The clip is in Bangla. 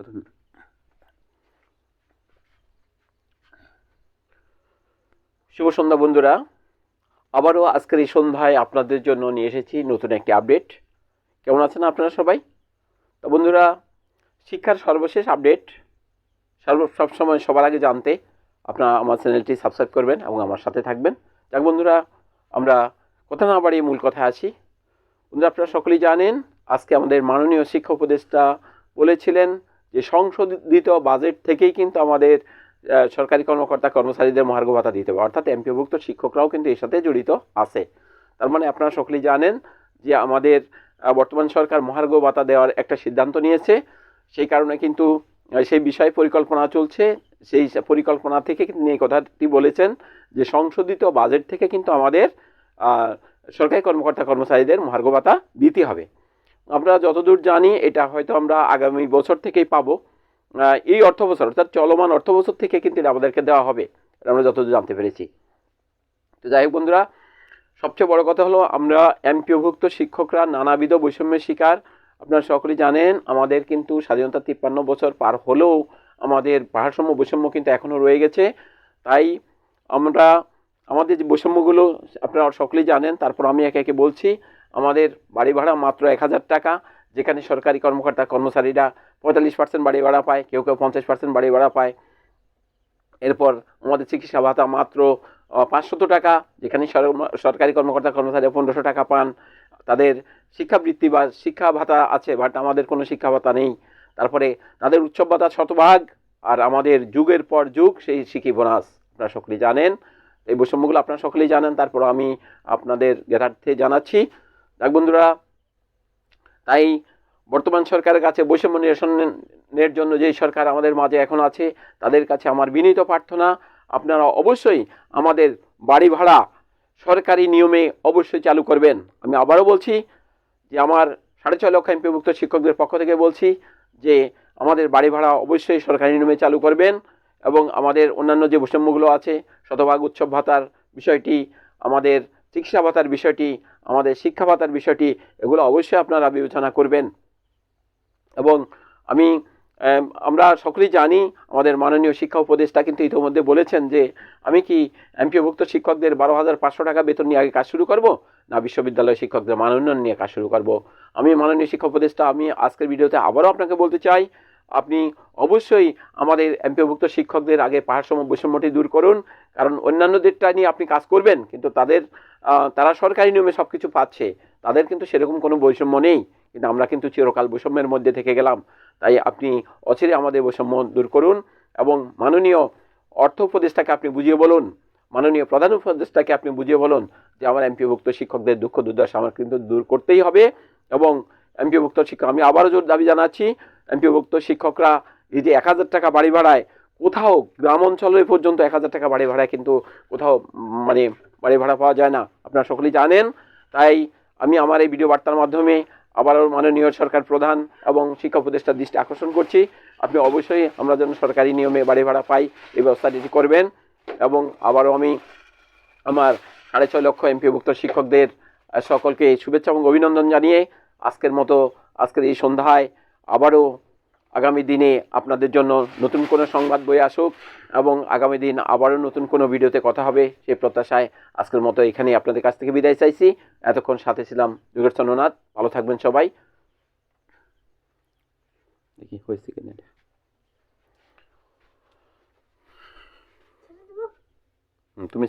কত- শুভ সন্ধ্যা বন্ধুরা। আবারও আজকের এই সন্ধ্যায় আপনাদের জন্য নিয়ে এসেছি নতুন একটি আপডেট। কেমন আছেন আপনারা সবাই? তো বন্ধুরা, শিক্ষার সর্বশেষ আপডেট, সর্ব সবসময় সবার আগে জানতে আপনারা আমার চ্যানেলটি সাবস্ক্রাইব করবেন এবং আমার সাথে থাকবেন। যাক বন্ধুরা, আমরা কথা না বাড়িয়ে মূল কথায় আসি। বন্ধুরা, আপনারা সকলেই জানেন, আজকে আমাদের মাননীয় শিক্ষা উপদেষ্টা বলেছিলেন যে সংশোধিত বাজেট থেকেই কিন্তু আমাদের সরকারি কর্মকর্তা, কর্মচারীদের মহার্ঘ ভাতা দিতে হবে। অর্থাৎ এমপিভুক্ত শিক্ষকরাও কিন্তু এর সাথে জড়িত আছে। তার মানে আপনারা সকলেই জানেন যে আমাদের বর্তমান সরকার মহার্ঘ ভাতা দেওয়ার একটা সিদ্ধান্ত নিয়েছে। সেই কারণে কিন্তু সেই বিষয়ে পরিকল্পনা চলছে। সেই পরিকল্পনা থেকে এই কথাটি বলেছেন যে সংশোধিত বাজেট থেকে কিন্তু আমাদের সরকারি কর্মকর্তা, কর্মচারীদের মহার্ঘ ভাতা দিতে হবে। আমরা যতদূর জানি, এটা হয়তো আমরা আগামী বছর থেকেই পাবো। এই অর্থ বছর অর্থাৎ চলমান অর্থ বছর থেকে কিন্তু এটা আমাদেরকে দেওয়া হবে আমরা যতদূর জানতে পেরেছি। তো যাই হোক বন্ধুরা, সবচেয়ে বড় কথা হলো, আমরা এমপিওভুক্ত শিক্ষকরা নানাবিধ বৈষম্যের শিকার। আপনারা সকলেই জানেন, আমাদের কিন্তু স্বাধীনতা তিপ্পান্ন বছর পার হলেও আমাদের ভারসাম্য বৈষম্য কিন্তু এখনও রয়ে গেছে। তাই আমরা, আমাদের যে বৈষম্যগুলো, আপনারা সকলেই জানেন, তারপর আমি একে একে বলছি। আমাদের বাড়ি ভাড়া মাত্র এক হাজার টাকা, যেখানে সরকারি কর্মকর্তা কর্মচারীরা পঁয়তাল্লিশ পার্সেন্ট বাড়ি ভাড়া পায়, কেউ কেউ পঞ্চাশ পার্সেন্ট বাড়ি ভাড়া পায়। এরপর আমাদের চিকিৎসা ভাতা মাত্র পাঁচশত টাকা, যেখানে সরকারি কর্মকর্তা কর্মচারী পনেরোশো টাকা পান। তাদের শিক্ষাবৃত্তি বা শিক্ষা ভাতা আছে, বাট আমাদের কোনো শিক্ষা ভাতা নেই। তারপরে তাদের উৎসব ভাতা শতভাগ, আর আমাদের যুগের পর যুগ, সেই শিখি বোনাস। আপনারা সকলেই জানেন। এই বৈষম্যগুলো আপনারা সকলেই জানেন। তারপর আমি আপনাদের জ্ঞাতার্থে জানাচ্ছি যাক বন্ধুরা, তাই বর্তমান সরকারের কাছে বৈষম্য নিরসনের জন্য যেই সরকার আমাদের মাঝে এখন আছে, তাদের কাছে আমার বিনীত প্রার্থনা, আপনারা অবশ্যই আমাদের বাড়ি ভাড়া সরকারি নিয়মে অবশ্যই চালু করবেন। আমি আবারও বলছি যে আমার সাড়ে ছয় লক্ষ এমপিভুক্ত শিক্ষকদের পক্ষ থেকে বলছি যে আমাদের বাড়ি ভাড়া অবশ্যই সরকারি নিয়মে চালু করবেন এবং আমাদের অন্যান্য যে বৈষম্যগুলো আছে, শতভাগ উৎসব ভাতার বিষয়টি, আমাদের চিকিৎসা ভাতার বিষয়টি আমাদের শিক্ষা ভাতার বিষয়টি, এগুলো অবশ্যই আপনারা বিবেচনা করবেন। এবং আমি আমরা সকলেই জানি, আমাদের মাননীয় শিক্ষা উপদেষ্টা কিন্তু ইতিমধ্যে বলেছেন যে, আমি কি এমপিওভুক্ত শিক্ষকদের বারো হাজার পাঁচশো টাকা বেতন নিয়ে আগে কাজ শুরু করব, না বিশ্ববিদ্যালয় শিক্ষকদের মান উন্নয়ন নিয়ে কাজ শুরু করব? আমি মাননীয় শিক্ষা উপদেষ্টা, আমি আজকের ভিডিওতে আবারও আপনাকে বলতে চাই আপনি অবশ্যই আমাদের এমপিওভুক্ত শিক্ষকদের আগে পাহাড়সম বৈষম্যটি দূর করুন, কারণ অন্যান্যদেরটা নিয়ে আপনি কাজ করবেন, কিন্তু তাদের তারা সরকারি নিয়মে সব কিছু পাচ্ছে, তাদের কিন্তু সেরকম কোনো বৈষম্য নেই, কিন্তু আমরা কিন্তু চিরকাল বৈষম্যের মধ্যে থেকে গেলাম। তাই আপনি অচিরে আমাদের বৈষম্য দূর করুন এবং মাননীয় অর্থ উপদেষ্টাকে আপনি বুঝিয়ে বলুন, মাননীয় প্রধান উপদেষ্টাকে আপনি বুঝিয়ে বলুন যে আমার এমপিভুক্ত শিক্ষকদের দুঃখ দুর্দশা আমার কিন্তু দূর করতেই হবে এবং এমপিভুক্ত শিক্ষক, আমি আবারও জোর দাবি জানাচ্ছি এমপিভুক্ত শিক্ষকরা এই যে এক হাজার টাকা বাড়ি ভাড়ায় কোথাও গ্রাম অঞ্চলে পর্যন্ত এক হাজার টাকা বাড়ি ভাড়ায় কিন্তু কোথাও মানে বাড়ি ভাড়া পাওয়া যায় না। আপনারা সকলেই জানেন, তাই আমি আমার এই ভিডিও বার্তার মাধ্যমে আবারও মাননীয় সরকার প্রধান এবং শিক্ষা উপদেষ্টার দৃষ্টি আকর্ষণ করছি। আপনি অবশ্যই আমরা যেন সরকারি নিয়মে বাড়ি ভাড়া পাই, এই ব্যবস্থাটি করবেন এবং আবারও আমি আমার সাড়ে ছয় লক্ষ এমপিভুক্ত শিক্ষকদের সকলকে শুভেচ্ছা এবং অভিনন্দন জানিয়ে আজকের মতো, আজকের এই সন্ধ্যায় আবারও আগামী দিনে আপনাদের জন্য নতুন কোনো সংবাদ বয়ে আসুক এবং আগামী দিন আবারও নতুন কোনো ভিডিওতে কথা হবে, সেই প্রত্যাশায় আজকের মতো এখানেই আপনাদের কাছ থেকে বিদায় চাইছি। এতক্ষণ সাথে ছিলাম যুগের চন্দ্রনাথ। ভালো থাকবেন সবাই। দেখি, হয়েছে কিনা তুমি